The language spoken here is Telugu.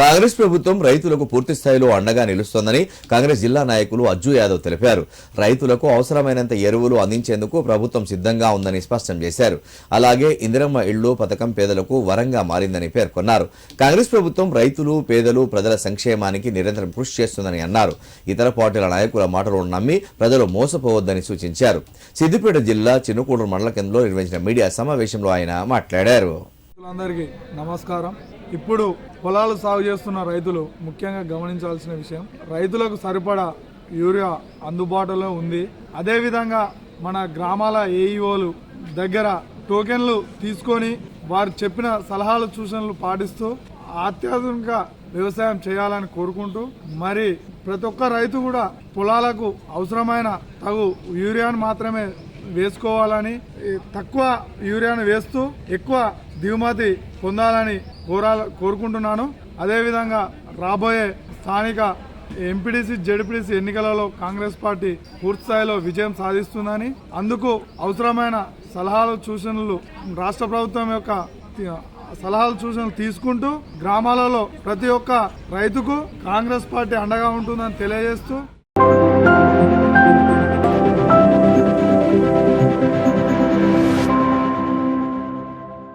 కాంగ్రెస్ ప్రభుత్వం రైతులకు పూర్తి స్థాయిలో అండగా నిలుస్తోందని కాంగ్రెస్ జిల్లా నాయకులు అజ్జు యాదవ్ తెలిపారు. రైతులకు అవసరమైనంత ఎరువులు అందించేందుకు ప్రభుత్వం సిద్ధంగా ఉందని స్పష్టం చేశారు. అలాగే ఇందిరమ్మ ఇళ్ళు పథకం పేదలకు వరంగా మారిందని పేర్కొన్నారు. కాంగ్రెస్ ప్రభుత్వం రైతులు పేదలు ప్రజల సంక్షేమానికి నిరంతరం కృషి చేస్తుందని అన్నారు. ఇతర పార్టీల నాయకుల మాటలు నమ్మి ప్రజలు మోసపోవద్దని సూచించారు. సిద్దిపేట జిల్లా చిన్నకూడూరు మండల కేంద్రంలో నిర్వహించిన మీడియా సమావేశంలో ఆయన మాట్లాడారు. నమస్కారం. ఇప్పుడు పొలాలు సాగు చేస్తున్న రైతులు ముఖ్యంగా గమనించాల్సిన విషయం రైతులకు సరిపడా యూరియా అందుబాటులో ఉంది. అదేవిధంగా మన గ్రామాల ఏఈఓలు దగ్గర టోకెన్లు తీసుకొని వారు చెప్పిన సలహాలు సూచనలు పాటిస్తూ అత్యాధునిక వ్యవసాయం చేయాలని కోరుకుంటూ మరి ప్రతి ఒక్క రైతు కూడా పొలాలకు అవసరమైన తగు యూరియాను మాత్రమే వేసుకోవాలని తక్కువ యూరియాను వేస్తూ ఎక్కువ దిగుమతి పొందాలని కోరాల కోరుకుంటున్నాను. అదేవిధంగా రాబోయే స్థానిక ఎంపీడీసీ జెడ్పీడీసీ ఎన్నికలలో కాంగ్రెస్ పార్టీ పూర్తి స్థాయిలో విజయం సాధిస్తుందని అందుకు అవసరమైన సలహాలు సూచనలు రాష్ట్ర ప్రభుత్వం యొక్క సలహాలు సూచనలు తీసుకుంటూ గ్రామాలలో ప్రతి ఒక్క రైతుకు కాంగ్రెస్ పార్టీ అండగా ఉంటుందని తెలియజేస్తూ